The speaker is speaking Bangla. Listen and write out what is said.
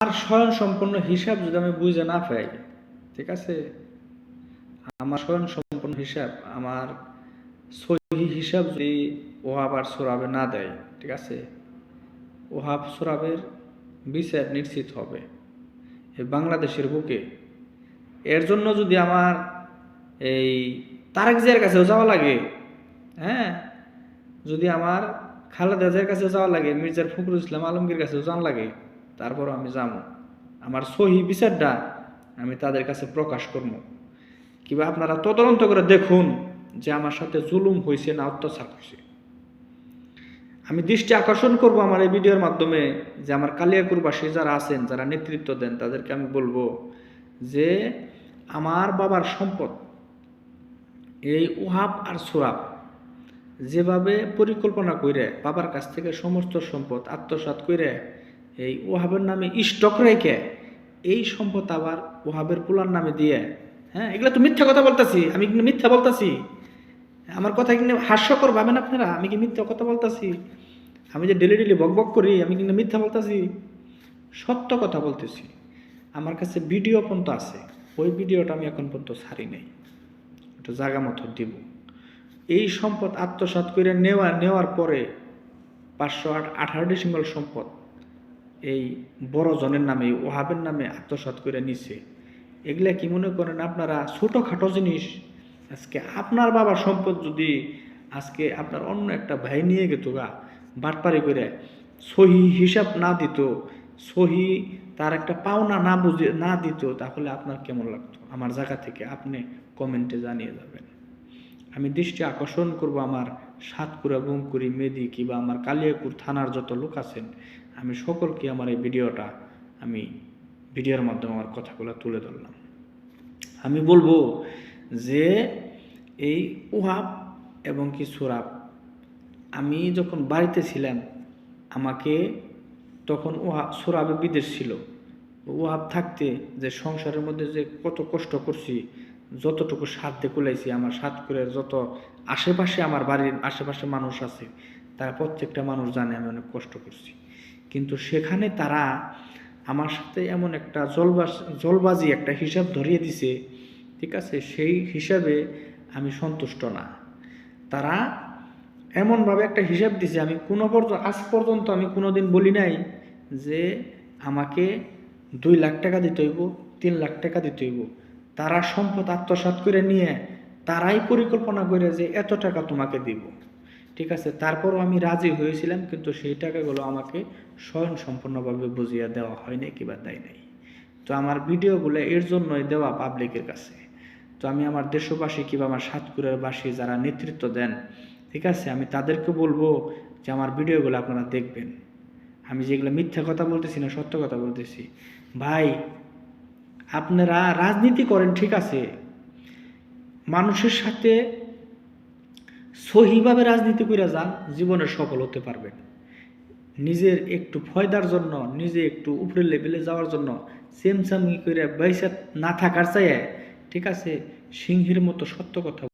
আর স্বয়ং সম্পূর্ণ হিসাব যদি আমি বুঝে না পাই, ঠিক আছে? আমার স্বয়ং সম্পূর্ণ হিসাব, আমার সহি হিসাব যদি ওহাব আর সোরাবে না দেয়, ঠিক আছে? ওহাব সোরাবের বিচার নিশ্চিত হবে বাংলাদেশের বুকে। এর জন্য যদি আমার এই তারেক জিয়ার কাছেও যাওয়া লাগে হ্যাঁ? যদি আমার খালেদা কাছেও যাওয়া লাগে, মির্জার ফখরুল ইসলাম আলমগীর কাছেও যাওয়া লাগে তারপরও আমি যাব। আমার সহি বিচারটা আমি তাদের কাছে প্রকাশ করব। কিংবা আপনারা তদন্ত করে দেখুন যে আমার সাথে জুলুম হয়েছে না অত্যাচার হয়েছে আমি দৃষ্টি আকর্ষণ করব আমার এই ভিডিওর মাধ্যমে যে আমার কালিয়াকুরবাসী যারা আছেন, যারা নেতৃত্ব দেন, তাদেরকে আমি বলব যে আমার বাবার সম্পদ, এই উহাব আর সোরাব যেভাবে পরিকল্পনা করে বাবার কাছ থেকে সমস্ত সম্পদ আত্মসাৎ করে এই ওহাবের নামে স্টক রেখে, এই সম্পদ আবার ওহাবের পুলার নামে দিয়ে হ্যাঁ? এগুলো তো মিথ্যা কথা বলতাছি, আমি কিন্তু মিথ্যা বলতাছি? আমার কথা কিন্তু হাস্যকর ভাবেন আপনারা? আমি কি মিথ্যা কথা বলতাছি? আমি যে ডেলি ডেলি বক বক করি, আমি কিন্তু মিথ্যা বলতাছি? সত্য কথা বলতেছি। আমার কাছে ভিডিও পর্যন্ত আছে। ওই ভিডিওটা আমি এখন পর্যন্ত ছাড়ি নাই। ওটা জায়গা মতো দিব। এই সম্পদ আত্মসাৎ করে নেওয়া নেওয়ার পরে পাঁচশো আট আঠারো ডিসেম্বর সম্পদ। এই বড় জনের নামে, ওহাবের নামে আত্মসাৎ করে নিছে। এগুলা কি মনে করেন আপনারা? ছোটোখাটো জিনিস। আজকে আপনার বাবার সম্পদ যদি আজকে আপনার অন্য একটা ভাই নিয়ে গেত গা, বাটপারি করে, সহি হিসাব না দিত, সহি তার একটা পাওনা না বুঝে, না দিত, তাহলে আপনার কেমন লাগতো? আমার জায়গা থেকে আপনি কমেন্টে জানিয়ে যাবেন। আমি দৃষ্টি আকর্ষণ করব আমার সাতকুড়া, বুমকুড়ি মেদি কিংবা আমার কালিয়াকুর থানার যত লোক আছেন। আমি সকলকে আমার এই ভিডিওটা আমি ভিডিওর মাধ্যমে আমার কথাগুলো তুলে ধরলাম। আমি বলব যে এই উহাব এবং কি সুরাব, আমি যখন বাড়িতে ছিলাম, আমাকে তখন উহা, সুরাবে বিদেশ ছিল। উহাব থাকতে যে সংসারের মধ্যে যে কত কষ্ট করছি, যতটুকু সাধ্যে কুলাইছি, আমার সাত করে যত আশেপাশে আমার বাড়ির আশেপাশে মানুষ আছে, তারা প্রত্যেকটা মানুষ জানে আমি অনেক কষ্ট করছি। কিন্তু সেখানে তারা আমার সাথে এমন একটা জলবাস, জলবাজি একটা হিসাব ধরিয়ে দিছে, ঠিক আছে? সেই হিসাবে আমি সন্তুষ্ট না। তারা এমনভাবে একটা হিসাব দিছে, আমি কোনো পর্যন্ত আজ পর্যন্ত আমি কোনো দিন বলি নাই যে আমাকে দুই লাখ টাকা দিতে হইব, তিন লাখ টাকা দিতে হইব। তারা সম্পদ আত্মসাৎ করে নিয়ে তারাই পরিকল্পনা করে যে এত টাকা তোমাকে দিব। ঠিক আছে? তারপরও আমি রাজি হয়েছিলাম, কিন্তু সেই টাকাগুলো আমাকে স্বয়ং সম্পূর্ণভাবে বুঝিয়ে দেওয়া হয়নি কিংবা দেয় নাই। তো আমার ভিডিওগুলো এর জন্যই দেওয়া পাবলিকের কাছে। তো আমি আমার দেশবাসী কিংবা আমার সাতপুরের বাসী যারা নেতৃত্ব দেন, ঠিক আছে? আমি তাদেরকে বলব যে আমার ভিডিওগুলো আপনারা দেখবেন। আমি যেগুলো মিথ্যা কথা বলতেছি না, সত্য কথা বলতেছি। ভাই, আপনারা রাজনীতি করেন, ঠিক আছে? মানুষের সাথে সহিভাবে রাজনীতি করে যান, জীবনে সফল হতে পারবেন। নিজের একটু ফয়দার জন্য, নিজে একটু উপরের লেভেলে যাওয়ার জন্য সেমসামি করে বৈশাখ না থাকার চাই ঠিক আছে, সিংহের মতো সত্য কথা